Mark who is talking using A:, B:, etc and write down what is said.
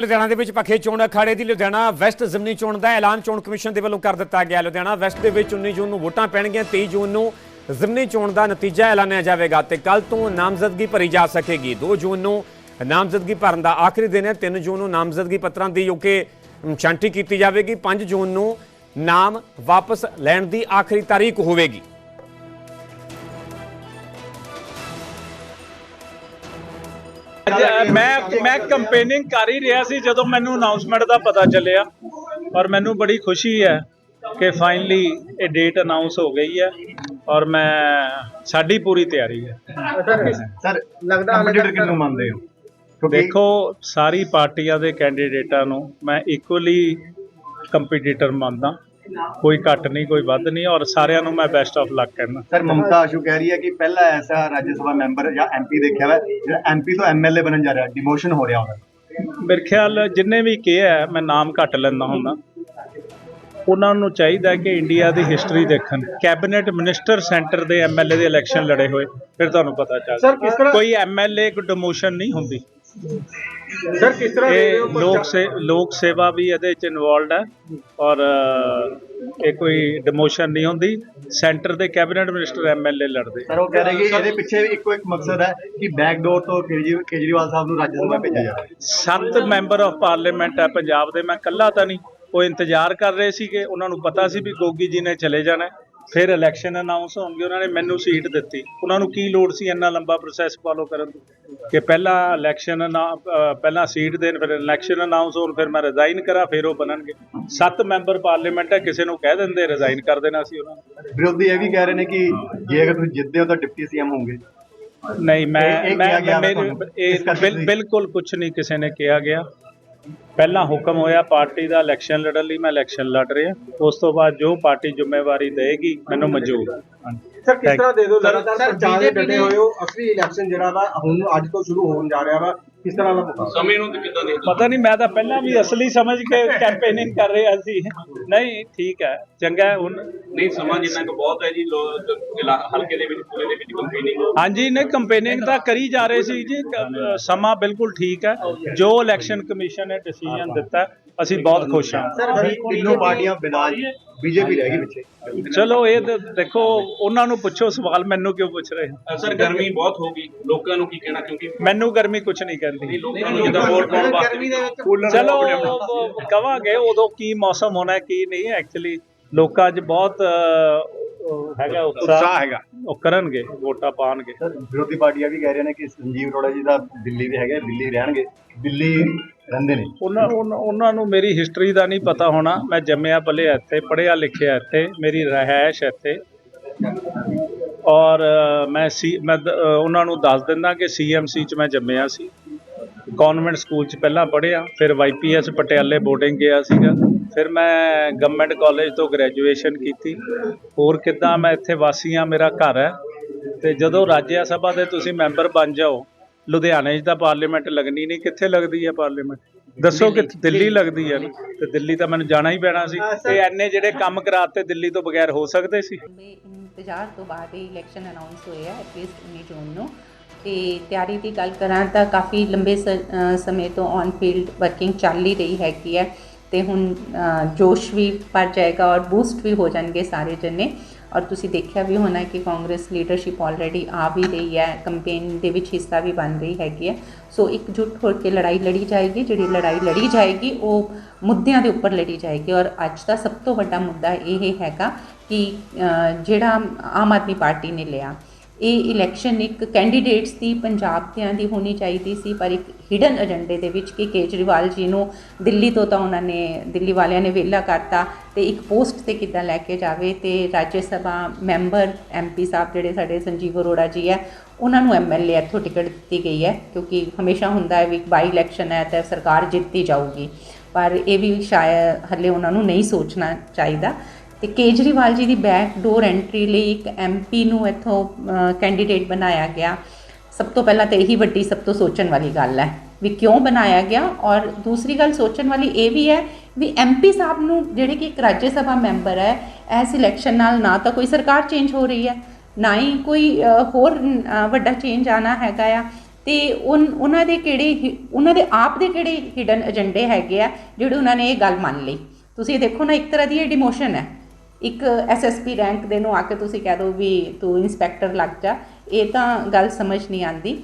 A: ਲੁਧਿਆਣਾ ਦੇ ਵਿੱਚ ਪੱਖੇ ਚੋਣ ਅਖਾੜੇ ਦੀ ਲੁਧਿਆਣਾ ਵੈਸਟ ਜ਼ਮਨੀ ਚੋਣ ਦਾ ਐਲਾਨ ਚੋਣ ਕਮਿਸ਼ਨ ਦੇ ਵੱਲੋਂ ਕਰ ਦਿੱਤਾ ਗਿਆ। ਲੁਧਿਆਣਾ ਵੈਸਟ ਦੇ ਵਿੱਚ 19 ਜੂਨ ਨੂੰ ਵੋਟਾਂ ਪੈਣਗੀਆਂ 23 ਜੂਨ ਨੂੰ ਜ਼ਮਨੀ ਚੋਣ ਦਾ ਨਤੀਜਾ ਐਲਾਨਿਆ ਜਾਵੇਗਾ ਤੇ ਕੱਲ ਤੋਂ ਨਾਮਜ਼ਦਗੀ ਭਰੀ ਜਾ ਸਕੇਗੀ। 2 ਜੂਨ ਨੂੰ ਨਾਮਜ਼ਦਗੀ ਭਰਨ ਦਾ ਆਖਰੀ ਦਿਨ ਹੈ 3 ਜੂਨ ਨੂੰ ਨਾਮਜ਼ਦਗੀ ਪੱਤਰਾਂ ਦੀ ਜੋ ਕਿ ਛਾਂਟੀ ਕੀਤੀ ਜਾਵੇਗੀ। 5 ਜੂਨ ਨੂੰ ਨਾਮ ਵਾਪਸ ਲੈਣ ਦੀ ਆਖਰੀ ਤਾਰੀਖ ਹੋਵੇਗੀ।
B: ਮੈਂ ਮੈਂ ਕੰਪੇਨਿੰਗ ਕਰ ਹੀ ਰਿਹਾ ਸੀ ਜਦੋਂ ਮੈਨੂੰ ਅਨਾਉਂਸਮੈਂਟ ਦਾ ਪਤਾ ਚੱਲਿਆ ਔਰ ਮੈਨੂੰ ਬੜੀ ਖੁਸ਼ੀ ਹੈ ਕਿ ਫਾਈਨਲੀ ਇਹ ਡੇਟ ਅਨਾਉਂਸ ਹੋ ਗਈ ਹੈ ਔਰ ਮੈਂ ਸਾਡੀ ਪੂਰੀ ਤਿਆਰੀ ਹੈ।
C: ਸਰ ਲੱਗਦਾ ਕੰਪੀਟੀਟਰ ਕਿੰਨੂੰ ਮੰਨਦੇ ਹੋ? ਕਿਉਂਕਿ
B: ਦੇਖੋ ਸਾਰੀ ਪਾਰਟੀਆਂ ਦੇ ਕੈਂਡੀਡੇਟਾਂ ਨੂੰ ਮੈਂ ਇਕੁਅਲੀ ਕੰਪੀਟੀਟਰ ਮੰਨਦਾ। ਕੋਈ ਘੱਟ ਨਹੀਂ ਕੋਈ ਵੱਧ ਨਹੀਂ ਔਰ ਸਾਰਿਆਂ ਨੂੰ ਮੈਂ ਬੈਸਟ ਆਫ ਲੱਕ ਕਹਿੰਦਾ।
C: ਸਰ ਮਮਤਾ ਆਸ਼ੂ ਕਹਿ ਰਹੀ ਹੈ ਕਿ ਪਹਿਲਾ ਐਸਾ ਰਾਜ ਸਭਾ ਮੈਂਬਰ ਜਾਂ ਐਮਪੀ ਦੇਖਿਆ ਹੋਇਆ ਜਿਹੜਾ ਐਮਪੀ ਤੋਂ ਐਮਐਲਏ ਬਣਨ ਜਾ ਰਿਹਾ ਡਿਮੋਸ਼ਨ ਹੋ ਰਿਹਾ ਉਹਦਾ।
B: ਮੇਰੇ ਖਿਆਲ ਜਿੰਨੇ ਵੀ ਕਿਹਾ ਹੈ, ਮੈਂ ਨਾਮ ਘੱਟ ਲੈਂਦਾ ਹੁੰਦਾ। ਉਹਨਾਂ ਨੂੰ ਚਾਹੀਦਾ ਹੈ ਕਿ ਇੰਡੀਆ ਦੀ ਹਿਸਟਰੀ ਦੇਖਣ। ਕੈਬਨਿਟ ਮਿਨਿਸਟਰ ਸੈਂਟਰ ਦੇ ਐਮਐਲਏ ਦੇ ਇਲੈਕਸ਼ਨ ਲੜੇ ਹੋਏ ਫਿਰ ਤੁਹਾਨੂੰ ਪਤਾ ਚੱਲ ਕੋਈ ਐਮਐਲਏ ਕੋ ਡਿਮੋਸ਼ਨ ਨਹੀਂ ਹੁੰਦੀ।
D: ਸਰ ਕਿਸ ਤਰ੍ਹਾਂ ਦੇ
B: ਇਹ ਲੋਕ ਸੇ ਲੋਕ ਸੇਵਾ ਵੀ ਇਹਦੇ ਵਿੱਚ ਇਨਵੋਲਡ ਹੈ ਔਰ ਇਹ ਕੋਈ ਡਿਮੋਸ਼ਨ ਨਹੀਂ ਹੁੰਦੀ। ਸੈਂਟਰ ਦੇ ਕੈਬਨਿਟ ਮਿਨਿਸਟਰ ਐਮਐਲਏ ਲੜਦੇ।
C: ਸਰ ਉਹ ਕਹਿ ਰਹੇ ਕਿ ਇਹਦੇ ਪਿੱਛੇ ਵੀ ਇੱਕੋ ਇੱਕ ਮਕਸਦ ਹੈ ਕਿ ਬੈਕਡੋਰ ਤੋਂ ਕੇਜਰੀ- ਕੇਜਰੀਵਾਲ ਸਾਹਿਬ ਨੂੰ ਰਾਜ ਸਭਾ ਭੇਜਿਆ ਜਾਵੇ।
B: ਸੱਤ ਮੈਂਬਰ ਆਫ ਪਾਰਲੀਮੈਂਟ ਹੈ ਪੰਜਾਬ ਦੇ। ਮੈਂ ਇਕੱਲਾ ਤਾਂ ਨਹੀਂ। ਉਹ ਇੰਤਜ਼ਾਰ ਕਰ ਰਹੇ ਸੀਗੇ। ਉਹਨਾਂ ਨੂੰ ਪਤਾ ਸੀ ਵੀ ਗੋਗੀ ਜੀ ਨੇ ਚਲੇ ਜਾਣਾ ਹੈ। ਫਿਰ ਇਲੈਕਸ਼ਨ ਅਨਾਉਂਸ ਹੋਣਗੇ ਉਹਨਾਂ ਨੇ ਮੈਨੂੰ ਸੀਟ ਦਿੱਤੀ। ਉਹਨਾਂ ਨੂੰ ਕੀ ਲੋੜ ਸੀ ਇੰਨਾ ਲੰਬਾ ਪ੍ਰੋਸੈਸ ਫਾਲੋ ਕਰਨ ਦੀ? ਕਿ ਪਹਿਲਾਂ ਇਲੈਕਸ਼ਨ ਪਹਿਲਾਂ ਸੀਟ ਦੇਣ ਫਿਰ ਇਲੈਕਸ਼ਨ ਅਨਾਉਂਸ ਹੋਣ ਫਿਰ ਮੈਂ ਰਿਜ਼ਾਈਨ ਕਰਾਂ ਫਿਰ ਉਹ ਬਣਨਗੇ। ਸੱਤ ਮੈਂਬਰ ਪਾਰਲੀਮੈਂਟ ਹੈ ਕਿਸੇ ਨੂੰ ਕਹਿ ਦਿੰਦੇ ਰਿਜ਼ਾਈਨ ਕਰ ਦੇਣਾ ਸੀ ਉਹਨਾਂ ਨੂੰ।
C: ਵਿਰੋਧੀ ਇਹ ਵੀ ਕਹਿ ਰਹੇ ਨੇ ਕਿ ਜੇ ਅਗਰ ਤੁਸੀਂ ਜਿੱਤਦੇ ਹੋ ਤਾਂ ਡਿਪਟੀ ਸੀਐਮ ਹੋਵੋਗੇ
B: ਨਹੀਂ ਮੈਂ ਮੈਂ ਬਿਲਕੁਲ ਕੁਝ ਨਹੀਂ ਕਿਸੇ ਨੇ ਕਿਹਾ ਗਿਆ। ਪਹਿਲਾਂ ਹੁਕਮ ਹੋਇਆ ਪਾਰਟੀ ਦਾ ਇਲੈਕਸ਼ਨ ਲੜਨ ਲਈ ਮੈਂ ਇਲੈਕਸ਼ਨ ਲੜ ਰਿਹਾ। ਉਸ ਤੋਂ ਬਾਅਦ ਜੋ ਪਾਰਟੀ ਜ਼ਿੰਮੇਵਾਰੀ ਦੇਗੀ ਮੈਨੂੰ ਮਨਜ਼ੂਰ।
D: ਸਰ ਕਿਸ ਤਰ੍ਹਾਂ ਦੇ ਦੋ ਲਗਾਤਾਰ
E: ਸਰ,
D: ਪ੍ਰਚਾਰ ਦੇ ਡਟੇ ਹੋਏ ਹੋ ਅਸਲੀ ਇਲੈਕਸ਼ਨ ਜਿਹੜਾ ਵਾ ਹੁਣ ਅੱਜ ਤੋਂ ਸ਼ੁਰੂ ਹੋਣ ਜਾ ਰਿਹਾ ਵਾ। ਕਿਸ ਤਰ੍ਹਾਂ ਦਾ ਮੁਕਾਬਲਾ?
E: ਸਮੇਂ ਨੂੰ ਤੇ ਕਿੱਦਾਂ ਦੇ
B: ਪਤਾ ਨਹੀਂ ਮੈਂ ਤਾਂ ਪਹਿਲਾਂ ਵੀ ਅਸਲੀ ਸਮਝ ਕੇ ਕੈਂਪੇਨਿੰਗ ਕਰ ਰਿਹਾ ਸੀ। ਨਹੀਂ ਠੀਕ ਹੈ ਚੰਗਾ ਹੈ ਹੁਣ
E: ਨਹੀਂ ਸਮਾਂ ਜਿੰਨਾ ਕੁ ਬਹੁਤ ਹੈ ਜੀ ਲੋਕ ਇਲਾ- ਹਲਕੇ ਦੇ ਵਿੱਚ ਪੂਰੇ ਦੇ ਵਿੱਚ ਕੰਪੇਨਿੰਗ
B: ਹਾਂਜੀ ਨੇ ਕੰਪੇਨਿੰਗ ਤਾਂ ਕਰੀ ਜਾ ਰਹੇ ਸੀ ਜੀ। ਕ- ਸਮਾਂ ਬਿਲਕੁਲ ਠੀਕ ਹੈ। ਜੋ ਇਲੈਕਸ਼ਨ ਕਮਿਸ਼ਨ ਨੇ ਡਿਸੀਜਨ ਦਿੱਤਾ ਅਸੀਂ ਬਹੁਤ ਖੁਸ਼ ਹਾਂ।
C: ਸਰ ਤਿੰਨੋਂ ਪਾਰਟੀਆਂ ਬਿਨਾਂ ਬੀਜੇਪੀ ਰਹਿ ਗਈ ਪਿੱਛੇ।
B: ਚਲੋ ਇਹ ਤਾਂ ਦੇਖੋ ਉਹਨਾਂ ਨੂੰ ਪੁੱਛੋ ਸਵਾਲ ਮੈਨੂੰ ਕਿਉਂ ਪੁੱਛ ਰਹੇ ਹੋ?
E: ਸਰ ਗਰਮੀ ਬਹੁਤ ਹੋ ਗਈ। ਲੋਕਾਂ ਨੂੰ ਕੀ ਕਹਿਣਾ ਕਿਉਂਕਿ
B: ਮੈਨੂੰ ਗਰਮੀ ਕੁਝ ਨਹੀਂ ਕਹਿੰਦੀ।
E: ਲੋਕਾਂ ਨੂੰ ਜਿੱਦਾਂ ਵੋਟ ਪਾਉਣ ਵਾਸਤੇ
B: ਚਲੋ ਕਵਾਂਗੇ ਉਦੋਂ ਕੀ ਮੌਸਮ ਹੋਣਾ ਹੈ, ਕੀ ਨਹੀਂ। ਐਕਚੁਅਲੀ ਲੋਕਾਂ 'ਚ ਬਹੁਤ ਹੈਗਾ ਉਤਸ਼ਾਹ ਹੈਗਾ। ਉਹ ਕਰਨਗੇ ਵੋਟਾਂ ਪਾਣਗੇ।
C: ਵਿਰੋਧੀ ਪਾਰਟੀਆਂ ਵੀ ਕਹਿ ਰਹੇ ਨੇ ਕਿ ਸੰਜੀਵ ਰੋੜਾ ਜੀ ਦਾ ਦਿੱਲੀ ਦੇ ਹੈਗੇ ਦਿੱਲੀ ਰਹਿਣਗੇ। ਦਿੱਲੀ ਰਹਿੰਦੇ ਨੇ।
B: ਉਹਨਾਂ ਉਹਨਾਂ ਨੂੰ ਮੇਰੀ ਹਿਸਟਰੀ ਦਾ ਨਹੀਂ ਪਤਾ ਹੋਣਾ। ਮੈਂ ਜੰਮਿਆ ਪਲੇ ਇੱਥੇ ਪੜਿਆ ਲਿਖਿਆ ਇੱਥੇ ਮੇਰੀ ਰਹਿائش ਇੱਥੇ। ਔਰ ਮੈਂ ਸੀ ਮੈਂ ਉਹਨਾਂ ਨੂੰ ਦੱਸ ਦਿੰਦਾ ਕਿ ਸੀਐਮਸੀ ਚ ਮੈਂ ਜੰਮਿਆ ਸੀ। ਕਨਵੈਂਟ ਸਕੂਲ ਚ ਪਹਿਲਾਂ ਪੜ੍ਹਿਆ ਫਿਰ ਵਾਈਪੀਐਸ ਪਟਿਆਲੇ ਬੋਰਡਿੰਗ ਗਿਆ ਸੀਗਾ ਫਿਰ ਮੈਂ ਗਵਰਨਮੈਂਟ ਕਾਲਜ ਤੋਂ ਗ੍ਰੈਜੂਏਸ਼ਨ ਕੀਤੀ। ਹੋਰ ਕਿੱਦਾਂ ਮੈਂ ਇੱਥੇ ਵਾਸੀਆਂ ਮੇਰਾ ਘਰ ਹੈ। ਤੇ ਜਦੋਂ ਰਾਜ ਸਭਾ ਦੇ ਤੁਸੀਂ ਮੈਂਬਰ ਬਣ ਜਾਓ ਲੁਧਿਆਣੇ 'ਚ ਤਾਂ ਪਾਰਲੀਮੈਂਟ ਲੱਗਣੀ ਨਹੀਂ ਕਿੱਥੇ ਲੱਗਦੀ ਹੈ ਪਾਰਲੀਮੈਂਟ ਦੱਸੋ ਕਿ ਦਿੱਲੀ। ਲੱਗਦੀ ਹੈ। ਤੇ ਦਿੱਲੀ ਤਾਂ ਮੈਨੂੰ ਜਾਣਾ ਹੀ ਪੈਣਾ ਸੀ। ਤੇ ਐਨੇ ਜਿਹੜੇ ਕੰਮ ਕਰਾਤੇ ਦਿੱਲੀ ਤੋਂ ਬਗੈਰ ਹੋ ਸਕਦੇ ਸੀ?
F: ਇੰਤਜ਼ਾਰ ਤੋਂ ਬਾਅਦ ਇਹ ਇਲੈਕਸ਼ਨ ਅਨਾਉਂਸ ਹੋਇਆ ਐਟਲੀਸਟ 19 ਜੂਨ ਨੂੰ। ਤੇ ਤਿਆਰੀ ਦੀ ਗੱਲ ਕਰਾਂ ਤਾਂ ਕਾਫੀ ਲੰਬੇ ਸ- ਸਮੇਂ ਤੋਂ ਔਨ ਫੀਲਡ ਵਰਕਿੰਗ ਚੱਲ ਹੀ ਰਹੀ ਹੈਗੀ ਹੈ ਤੇ ਹੁਣ ਜੋਸ਼ ਵੀ ਭਰ ਜਾਏਗਾ ਔਰ ਬੂਸਟ ਵੀ ਹੋ ਜਾਣਗੇ ਸਾਰੇ ਜਣੇ। ਔਰ ਤੁਸੀਂ ਦੇਖਿਆ ਵੀ ਹੋਣਾ ਕਿ ਕਾਂਗਰਸ ਲੀਡਰਸ਼ਿਪ ਆਲਰੇਡੀ ਆ ਵੀ ਰਹੀ ਹੈ ਕੈਂਪੇਨ ਦੇ ਵਿੱਚ ਹਿੱਸਾ ਵੀ ਬਣ ਰਹੀ ਹੈਗੀ ਹੈ। ਸੋ ਇਕਜੁੱਟ ਹੋ ਕੇ ਲੜਾਈ ਲੜੀ ਜਾਏਗੀ, ਜਿਹੜੀ ਲੜਾਈ ਲੜੀ ਜਾਏਗੀ ਉਹ ਮੁੱਦਿਆਂ ਦੇ ਉੱਪਰ ਲੜੀ ਜਾਏਗੀ। ਔਰ ਅੱਜ ਦਾ ਸਭ ਤੋਂ ਵੱਡਾ ਮੁੱਦਾ ਇਹ ਹੈਗਾ ਕਿ ਜਿਹੜਾ ਆਮ ਆਦਮੀ ਪਾਰਟੀ ਨੇ ਲਿਆ। ਇਹ ਇਲੈਕਸ਼ਨ ਇੱਕ ਕੈਂਡੀਡੇਟਸ ਦੀ, ਪੰਜਾਬ ਦਿਆਂ ਦੀ ਹੋਣੀ ਚਾਹੀਦੀ ਸੀ, ਪਰ ਇੱਕ ਹਿਡਨ ਏਜੰਡੇ ਦੇ ਵਿੱਚ ਕਿ ਕੇਜਰੀਵਾਲ ਜੀ ਨੂੰ ਦਿੱਲੀ ਤੋਂ ਤਾਂ ਉਹਨਾਂ ਨੇ, ਦਿੱਲੀ ਵਾਲਿਆਂ ਨੇ ਵਿਹਲਾ ਕਰਤਾ ਤੇ ਇੱਕ ਪੋਸਟ ਤੇ ਕਿੱਦਾਂ ਲੈ ਕੇ ਜਾਵੇ ਤੇ ਰਾਜ ਸਭਾ ਮੈਂਬਰ ਐਮਪੀ ਸਾਹਿਬ ਜਿਹੜੇ ਸਾਡੇ ਸੰਜੀਵ ਅਰੋੜਾ ਜੀ ਹੈ, ਉਹਨਾਂ ਨੂੰ ਐਮਐਲਏ ਇੱਥੋਂ ਟਿਕਟ ਦਿੱਤੀ ਗਈ ਹੈ, ਕਿਉਂਕਿ ਹਮੇਸ਼ਾ ਹੁੰਦਾ ਹੈ ਵੀ ਬਾਈ ਇਲੈਕਸ਼ਨ ਹੈ ਤਾਂ ਸਰਕਾਰ ਜਿੱਤੀ ਜਾਊਗੀ, ਪਰ ਇਹ ਵੀ ਸ਼ਾਇਦ ਹੱਲੇ ਉਹਨਾਂ ਨੂੰ ਨਹੀਂ ਸੋਚਣਾ ਚਾਹੀਦਾ। ਤੇ ਕੇਜਰੀਵਾਲ ਜੀ ਦੀ ਬੈਕ ਡੋਰ ਐਂਟਰੀ ਲਈ ਇੱਕ ਐਮਪੀ ਨੂੰ ਇੱਥੋਂ ਕੈਂਡੀਡੇਟ ਬਣਾਇਆ ਗਿਆ। ਸਭ ਤੋਂ ਪਹਿਲਾਂ ਤਾਂ ਇਹੀ ਵੱਡੀ ਸਭ ਤੋਂ ਸੋਚਣ ਵਾਲੀ ਗੱਲ ਹੈ ਵੀ ਕਿਉਂ ਬਣਾਇਆ ਗਿਆ ਔਰ ਦੂਸਰੀ ਗੱਲ ਸੋਚਣ ਵਾਲੀ ਇਹ ਵੀ ਹੈ ਵੀ ਐਮਪੀ ਸਾਹਿਬ ਨੂੰ ਜਿਹੜੇ ਕਿ ਇੱਕ ਰਾਜ ਸਭਾ ਮੈਂਬਰ ਹੈ, ਇਸ ਇਲੈਕਸ਼ਨ ਨਾਲ ਨਾ ਤਾਂ ਕੋਈ ਸਰਕਾਰ ਚੇਂਜ ਹੋ ਰਹੀ ਹੈ, ਨਾ ਹੀ ਕੋਈ ਹੋਰ ਵੱਡਾ ਚੇਂਜ ਆਣਾ ਹੈਗਾ ਆ। ਤੇ ਉਨ- ਉਹਨਾਂ ਦੇ ਕਿਹੜੇ ਉਹਨਾਂ ਦੇ ਆਪ ਦੇ ਕਿਹੜੇ ਹਿਡਨ ਏਜੰਡੇ ਹੈਗੇ ਆ, ਜਿਹੜੇ ਉਹਨਾਂ ਨੇ ਇਹ ਗੱਲ ਮੰਨ ਲਈ। ਤੁਸੀਂ ਦੇਖੋ ਨਾ, ਇੱਕ ਤਰ੍ਹਾਂ ਦੀ ਇਹ ਡਿਮੋਸ਼ਨ ਹੈ। ਇੱਕ ਐਸਐਸਪੀ ਰੈਂਕ ਦੇ ਨੂੰ ਆ ਕੇ ਤੁਸੀਂ ਕਹਿ ਦਿਓ ਵੀ ਤੂੰ ਇੰਸਪੈਕਟਰ ਲੱਗ ਜਾ, ਇਹ ਤਾਂ ਗੱਲ ਸਮਝ ਨਹੀਂ ਆਉਂਦੀ।